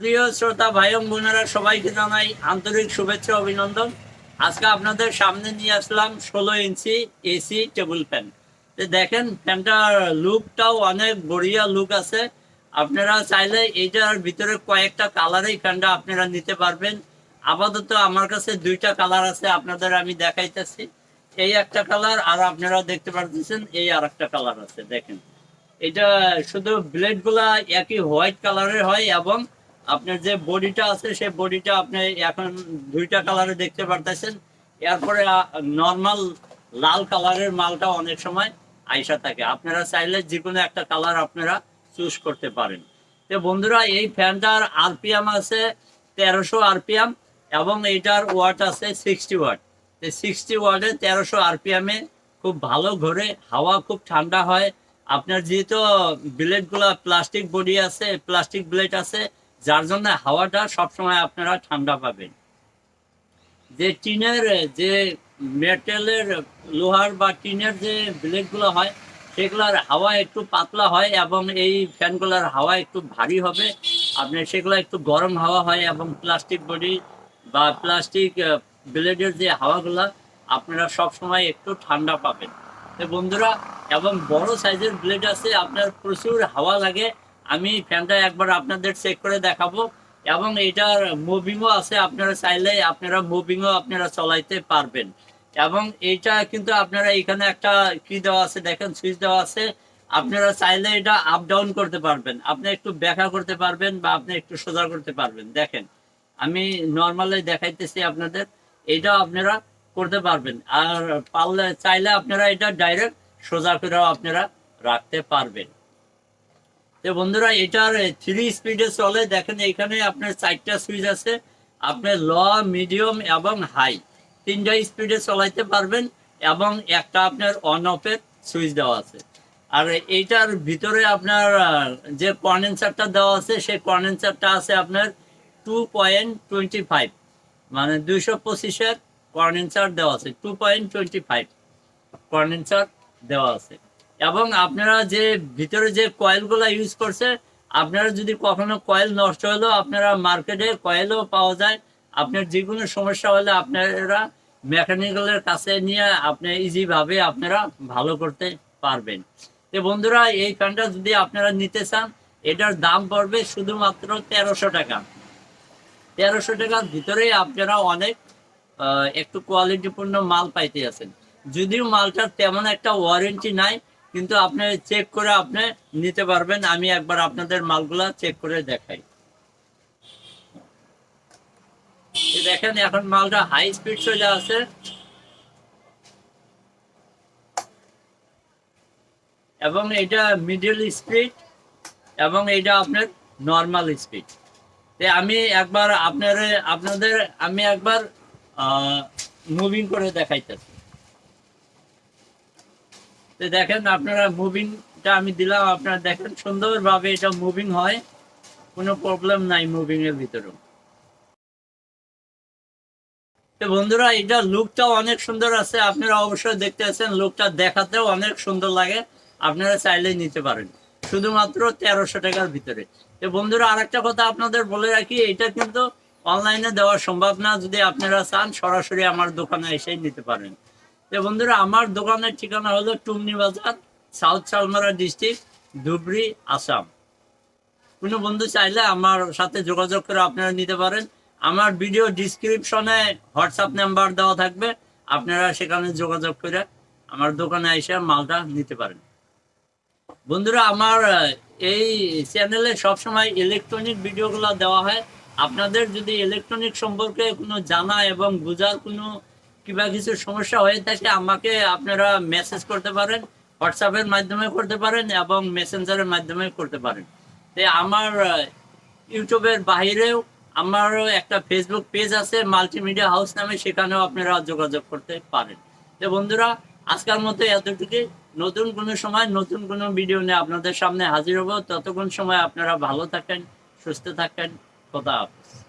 প্রিয় শ্রোতা, ভাই বোনেরা, সবাইকে জানাই আন্তরিক শুভেচ্ছা, অভিনন্দন। আজকে আপনাদের সামনে নিয়ে আসলাম ষোলো ইঞ্চি এসি টেবিল ফ্যান। দেখেন ফ্যানটার লুকটাও অনেক বড়িয়া লুক আছে। আপনারা চাইলে এইটার ভিতরে কয়েকটা কালারেই ফ্যানটা আপনারা নিতে পারবেন। আপাতত আমার কাছে দুইটা কালার আছে, আপনাদের আমি দেখাইতেছি। এই একটা কালার আর আপনারা দেখতে পারতেছেন, এই আর একটা কালার আছে, দেখেন। এটা শুধু ব্লেডগুলা একই হোয়াইট কালারের হয় এবং আপনার যে বডিটা আছে, সেই বডিটা আপনি এখন দুইটা কালারে দেখতে পারতেছেন। এরপরে নর্মাল লাল কালারের মালটা অনেক সময় আইসা থাকে। আপনারা চাইলে যে কোনো একটা কালার আপনারা চুজ করতে পারেন। তো বন্ধুরা, এই ফ্যানটার আরপিএম আছে তেরোশো আরপিএম এবং এইটার ওয়াট আছে সিক্সটি ওয়াট সিক্সটি ওয়াটে তেরোশো আরপিএমে খুব ভালো ঘোরে, হাওয়া খুব ঠান্ডা হয়। আপনার যেহেতু ব্লেডগুলো প্লাস্টিক বডি আছে প্লাস্টিক ব্লেড আছে যার জন্য হাওয়াটা সবসময় আপনারা ঠান্ডা পাবেন। যে টিনের, যে মেটেলের লোহার বা টিনের যে ব্লেডগুলো হয়, সেগুলোর হাওয়া একটু পাতলা হয় এবং এই ফ্যানগুলোর হাওয়া একটু ভারী হবে। আপনার সেগুলো একটু গরম হাওয়া হয় এবং প্লাস্টিক বডি বা প্লাস্টিক ব্লেডের যে হাওয়াগুলো, আপনারা সব সময় একটু ঠান্ডা পাবেন। বন্ধুরা, এবং বড় সাইজের ব্লেড আছে, আপনার প্রচুর হাওয়া লাগে। আমি ফ্যানটা একবার আপনাদের চেক করে দেখাবো এবং এটার মুভিংও আছে, আপনারা চাইলে আপনারা মুভিংও আপনারা চলাইতে পারবেন। এবং এইটা কিন্তু আপনারা এখানে একটা কি দেওয়া আছে, দেখেন সুইচ দেওয়া আছে, আপনারা চাইলে এটা আপ ডাউন করতে পারবেন। আপনি একটু ব্যাখ্যা করতে পারবেন বা আপনি একটু সোজা করতে পারবেন। দেখেন, আমি নর্মালি দেখাইতেছি আপনাদের, এটা আপনারা করতে পারবেন। আর পারলে, চাইলে আপনারা এটা ডাইরেক্ট সোজা করেও আপনারা রাখতে পারবেন। তো বন্ধুরা এটার থ্রি স্পিডে চলে। দেখেন, এখানে আপনার চারটা সুইচ আছে। আপনার ল মিডিয়াম এবং হাই তিনটা স্পিডে চলাইতে পারবেন এবং একটা আপনার অন অফের সুইচ দেওয়া আছে। আর এইটার ভিতরে আপনার, যে কন্ডেন্সারটা দেওয়া আছে, সেই কন্ডেন্সারটা আছে আপনার টু পয়েন্ট টোয়েন্টি ফাইভ মানে দুইশো পঁচিশের কন্ডেন্সার দেওয়া আছে। Two point twenty five condenser দেওয়া আছে। এবং আপনারা যে ভিতরে যে কয়েলগুলো ইউজ করছে, আপনারা যদি কখনো কয়েল নষ্ট হলো, আপনারা মার্কেটে কয়েলও পাওয়া যায়। আপনার যে কোনো সমস্যা হলে আপনারা মেকানিক্যালের কাছে নিয়ে আপনি ইজিভাবে আপনারা ভালো করতে পারবেন। তো বন্ধুরা, এই ফ্যানটা যদি আপনারা নিতে চান, এটার দাম পড়বে শুধুমাত্র তেরোশো টাকা। তেরোশো টাকার ভিতরে আপনারা অনেক একটু কোয়ালিটিপূর্ণ মাল পাইতে আছেন। যদিও মালটার তেমন একটা ওয়ারেন্টি নাই কিন্তু আপনি চেক করে আপনি নিতে পারবেন। আমি একবার আপনাদের মালগুলা চেক করে দেখাই। দেখেন, এখন মালটা হাই স্পিড চলে আছে এবং এটা মিডল স্পিড এবং এটা আপনার নর্মাল স্পিড আমি একবার আপনার, আপনাদের, আমি একবার মুভিং করে দেখাইতেছি। দেখেন আপনারা মুভিংটা আমি দিলাম, আপনারা দেখেন সুন্দরভাবে এটা মুভিং হয়। কোনো প্রবলেম নাই মুভিং এর ভিতরেও। তো বন্ধুরা, এটা লুকটাও অনেক সুন্দর আছে। আপনারা অবশ্যই দেখতে আছেন লুকটা দেখাতেও অনেক সুন্দর লাগে। আপনারা চাইলেই নিতে পারেন। শুধুমাত্র তেরোশো টাকার ভিতরে। তো বন্ধুরা, আরেকটা কথা আপনাদের বলে রাখি, এটা কিন্তু অনলাইনে দেওয়া সম্ভব না। যদি আপনারা চান, সরাসরি আমার দোকানে এসেই নিতে পারেন। বন্ধুরা, আমার দোকানের ঠিকানা হলো টুমনি বাজার, সাউথ সালমারা ডিস্ট্রিক্ট, ধুবড়ি, আসাম। কোনো বন্ধু চাইলে আমার সাথে যোগাযোগ করে আপনারা নিতে পারেন। আমার ভিডিও ডিসক্রিপশনে হোয়াটসঅ্যাপ নাম্বার দেওয়া থাকবে, আপনারা সেখানে যোগাযোগ করে আমার দোকানে এসে মালটা নিতে পারেন। বন্ধুরা, আমার এই চ্যানেলে সবসময় ইলেকট্রনিক ভিডিওগুলো দেওয়া হয়। আপনাদের যদি ইলেকট্রনিক সম্পর্কে কোনো জানা এবং বোঝার কোনো কিংবা কিছু সমস্যা হয়ে থাকে, আমাকে আপনারা মেসেজ করতে পারেন হোয়াটসঅ্যাপের মাধ্যমে করতে পারেন এবং মেসেঞ্জারের মাধ্যমে করতে পারেন। তো আমার ইউটিউবের বাইরেও আমারও একটা ফেসবুক পেজ আছে মাল্টিমিডিয়া হাউস নামে, সেখানেও আপনারা যোগাযোগ করতে পারেন। তো বন্ধুরা আজকাল মতো এতটুকু। নতুন কোনো সময়, নতুন কোনো ভিডিও নিয়ে আপনাদের সামনে হাজির হব। ততক্ষণ সময় আপনারা ভালো থাকেন, সুস্থ থাকেন, খোদা হাফেজ।